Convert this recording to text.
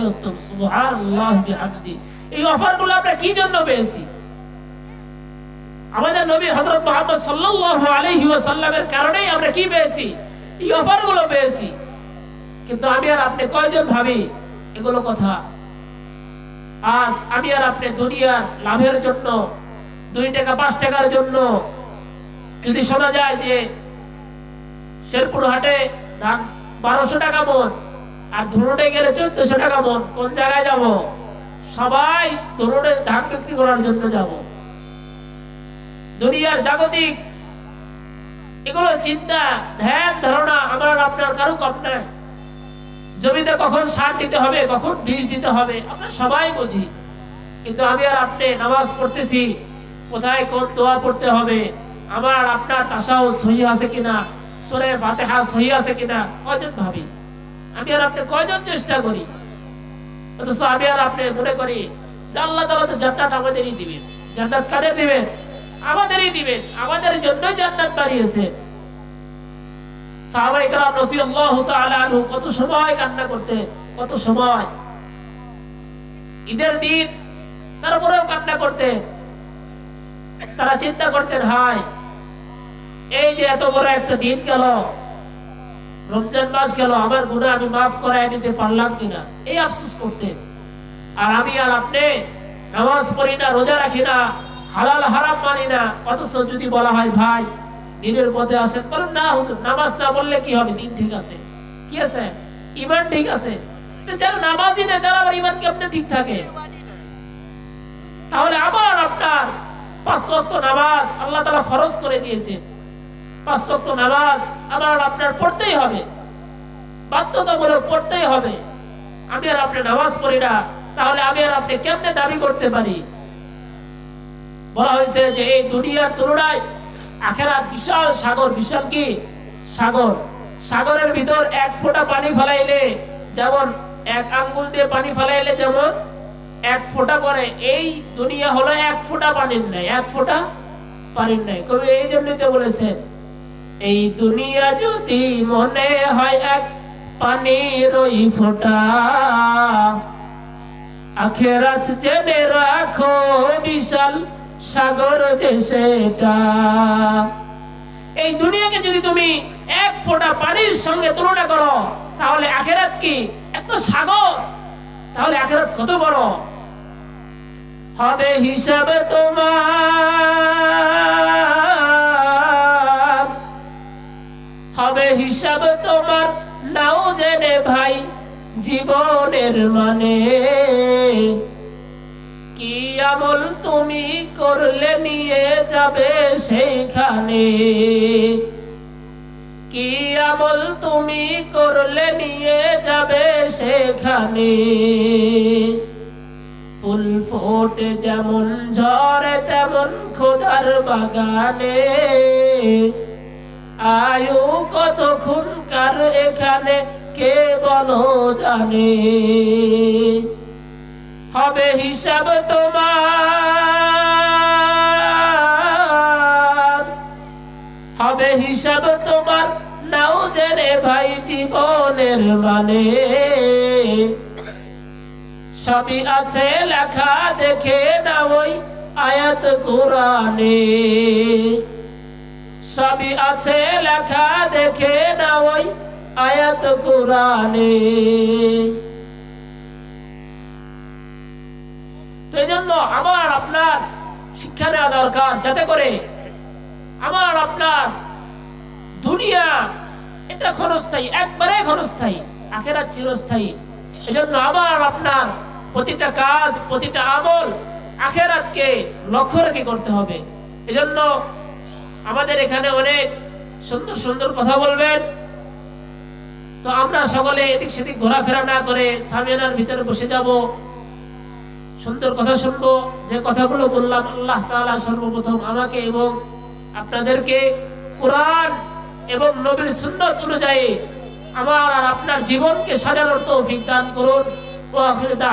উত্তম আমরা কি জন্য পেয়েছি? আমাদের নবী কারণেই আমরা কি পেয়েছি? এই পেয়েছি। কিন্তু আমি আর আপনি কয়জন ভাবি? এগুলো কথা। আজ আমি আর আপনি দুনিয়ার লাভের জন্য, দুই টাকা, পাঁচ টাকার জন্য যদি শোনা যায় যে শেরপুর হাটে ধান বারোশো টাকা মন আর ধুনুটে গেলে চোদ্দশো টাকা মন। কোন জায়গায় যাব? সবাই ধুনুটে ধান বিক্রি করার জন্য যাব। দুনিয়ার জাগতিক, এগুলো চিন্তা, ধ্যান, ধারণা আমার আপনার কারও কম নাই। জমিতে কখন সার দিতে হবে, কখন বীজ দিতে হবে, আমরা সবাই বুঝি। কিন্তু আমি আর আপনি নামাজ পড়তেছি, কোথায় কোন দোয়া পড়তে হবে, আমার আপনার তাসাও সহি আছে কিনা সরে ফাতেহা সহি আছে কিনা, কয়জন ভাবি? আমি আর আপনি কয়জন চেষ্টা করি? অথচ আমি আর আপনি মনে করি যে আল্লাহ তালা তো জান্নাত আমাদেরই দিবেন। জান্নাত কাদের দিবেন? আমাদেরই দিবেন। আমাদের জন্যই জান্নাত করতে তারা চিন্তা করতেন, হায়, এই যে এত বড় একটা দিন গেল। রমজান মাস গেল, আমার গুণা আমি মাফ করায় নিতে পারলাম কিনা? এই আফসোস করতেন। আর আমি আর আপনি নামাজ পড়ি না, রোজা রাখি না, হালাল, হারাম মানি না। অথচ যদি বলা হয়, ভাই, দিনের পথে আসেন। বলেন, না, হুজুর, নামাজ না বললে কি হবে? দিন ঠিক আছে। কি আছে? ইমান ঠিক আছে? যারা নামাজই নেই তারা আবার ইমান কেমনে ঠিক থাকে? তাহলে আবার আপনার পাঁচ নামাজ আল্লাহ তাআলা ফরজ করে দিয়েছেন। পাঁচ ওয়াক্ত নামাজ আবার আপনার পড়তেই হবে। বাধ্যতামূলক পড়তেই হবে। আমি আর আপনি নামাজ পড়ি না, তাহলে আমি আর আপনি কেমনে দাবি করতে পারি? বলা হয়েছে যে এই দুনিয়ার তুলনায় আখেরাত বিশাল সাগর, বিশাল কি? সাগর। সাগরের ভিতর এক ফোঁটা পানি ফেলাইলে যেমন এক আঙ্গুল দিয়ে পানি ফেলাইলে যেমন এক ফোঁটা পরে, এই দুনিয়া হলো এক ফোঁটা পানির নাই এক ফোঁটা পানির নাই কবি এই জন্যই তো বলেছেন এই দুনিয়া যদি মনে হয় এক পানির ওই ফোঁটা। আখেরাত জেনে রাখো বিশাল সাগর যে সেটা। এই দুনিয়াকে যদি তুমি এক ফোঁটা পানির সঙ্গে তুলনা করো, তাহলে আখেরাত কি এত সাগর? তাহলে আখেরাত কত বড়? হবে হিসাবে তোমার। হিসাব তোমার নাও জেনে ভাই, জীবনের মানে। কি আমল তুমি করলে নিয়ে যাবে সেইখানে? কি আমল তুমি করলে নিয়ে যাবে সেখানে? ফুল ফোটে যেমন ঝরে তেমন খোদার বাগানে। আয়ু কত খুনকার এখানে, কে বলো জানে? হবে হিসাব তোমার। হবে হিসাব তোমার, নাও জেনে ভাই জীবনের মানে। সবই আছে লেখা, দেখে না ওই আয়াত কোরআনে। সবই আছে, লেখা দেখে না ওই আয়াত কোরআনে। তো এই জন্য আমার আপনার শিক্ষা নেওয়া দরকার, যাতে করে আমার আপনার দুনিয়া এটা ক্ষণস্থায়ী, একবারে ক্ষণস্থায়ী আখেরা চিরস্থায়ী। এজন্য আমার আপনার প্রতিটা কাজ, প্রতিটা আমল আখেরাতকে লক্ষ্য রেখে করতে হবে। এজন্য আমাদের এখানে অনেক সুন্দর সুন্দর কথা বলবেন। তো আমরা সকলে এদিক সেদিক ঘোরাফেরা না করে সামিয়ানার ভিতরে বসে যাব। সুন্দর কথা শুনব, যে কথাগুলো বললাম, আল্লাহ তাআলা সর্বপ্রথম আমাকে এবং আপনাদেরকে কোরআন এবং নবীর সুন্নত অনুযায়ী আমার আর আপনার জীবনকে সাজানোর তৌফিক দান করুন। আলহামদুলিল্লাহ